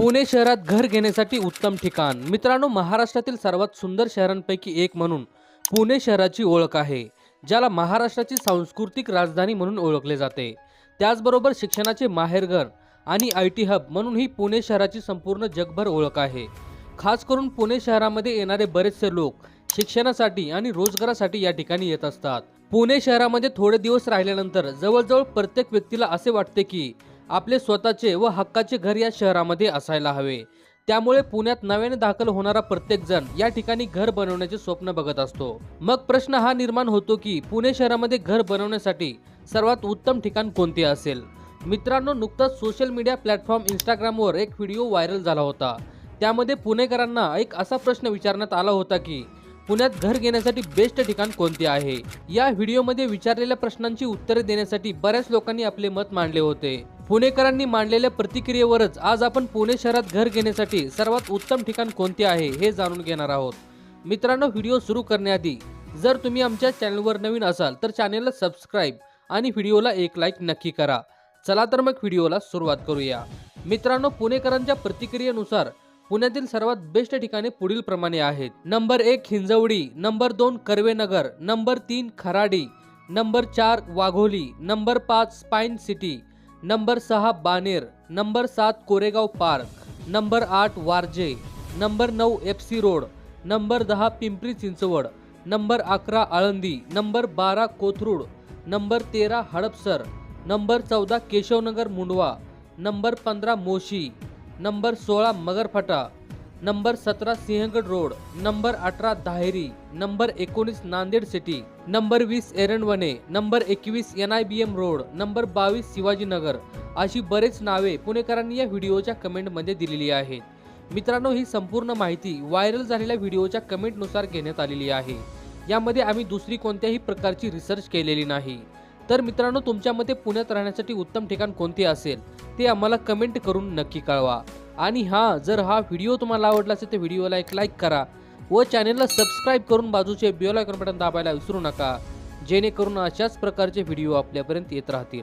पुणे शहरात घर घेण्यासाठी उत्तम ठिकाण. मित्रांनो महाराष्ट्रातील सर्वात सुंदर शहरांपैकी एक म्हणून पुणे शहराची ओळख आहे ज्याला महाराष्ट्राची सांस्कृतिक राजधानी म्हणून ओळखले जाते. त्याचबरोबर शिक्षणाचे माहेरघर आणि आय टी हब म्हणून ही पुणे शहराची संपूर्ण जगभर ओळख आहे. खास करून पुणे शहरामध्ये येणारे बरेचसे लोक शिक्षणासाठी आणि रोजगारासाठी या ठिकाणी येत असतात. पुणे शहरामध्ये थोडे दिवस राहिल्यानंतर जवळजवळ प्रत्येक व्यक्तीला असे वाटते की आपले स्वतःचे व हक्काचे घर या शहरामध्ये असायला हवे. त्यामुळे पुण्यात नव्याने दाखल होणारा प्रत्येक जण या ठिकाणी घर बनवण्याचे स्वप्न बघत असतो. मग प्रश्न हा निर्माण होतो की पुणे शहरामध्ये घर बनवण्यासाठी सर्वात उत्तम ठिकाण कोणते असेल? मित्रांनो नुकताच सोशल मीडिया प्लॅटफॉर्म इंस्टाग्रामवर एक व्हिडिओ व्हायरल झाला होता. त्यामध्ये पुणेकरांना एक असा प्रश्न विचारण्यात आला होता की पुण्यात घर घेण्यासाठी बेस्ट ठिकाण कोणते आहे? या व्हिडिओमध्ये विचारलेल्या प्रश्नांची उत्तरे देण्यासाठी बऱ्याच लोकांनी आपले मत मांडले होते. पुणेकरांनी मांडलेल्या प्रतिक्रियेवरच आज आपण पुणे शहरात घर घेण्यासाठी सर्वात उत्तम ठिकाण कोणते आहे हे जाणून घेणार आहोत. मित्रांनो व्हिडिओ सुरू करण्याआधी जर तुम्ही आमच्या चॅनलवर नवीन असाल तर चॅनलला सबस्क्राईब आणि व्हिडिओला एक लाईक नक्की करा. चला तर मग व्हिडिओला सुरुवात करूया. मित्रांनो पुणेकरांच्या प्रतिक्रियेनुसार पुण्यातील सर्वात बेस्ट ठिकाणे पुढील प्रमाणे आहेत. नंबर एक हिंजवडी नंबर दोन कर्वेनगर नंबर तीन खराडी नंबर चार वाघोली नंबर पाच स्पाईन सिटी नंबर सहा बानेर नंबर सात कोरेगाव पार्क नंबर आठ वारजे नंबर नऊ एफ सी रोड नंबर दहा पिंपरी चिंचवड नंबर अकरा आळंदी नंबर बारा कोथरूड नंबर तेरा हडपसर नंबर चौदा केशवनगर मुंडवा नंबर पंधरा मोशी नंबर सोळा मगरफटा नंबर सतरा सिंहगड रोड नंबर अठरा दाहेरी नंबर एकोणीस नांदेड सिटी नंबर वीस एरणवणे नंबर एकवीस N I B M road number बावीस शिवाजीनगर अशी बरेच नावे पुणेकरांनी या व्हिडिओच्या कमेंटमध्ये दिलेली आहेत. मित्रांनो ही संपूर्ण माहिती व्हायरल झालेल्या व्हिडिओच्या कमेंटनुसार घेण्यात आलेली आहे. यामध्ये आम्ही दुसरी कोणत्याही प्रकारची रिसर्च केलेली नाही. तर मित्रांनो तुमच्या मते पुण्यात राहण्यासाठी उत्तम ठिकाण कोणते असेल ते आम्हाला कमेंट करून नक्की कळवा. आणि हां जर हा व्हिडिओ तुम्हाला आवडला असेल तर व्हिडिओला एक लाईक करा व चॅनेलला सबस्क्राईब करून बाजूचे बेल आयकॉन बटन दाबायला विसरू नका जेणेकरून अशाच प्रकारचे व्हिडिओ आपल्यापर्यंत येत राहतील.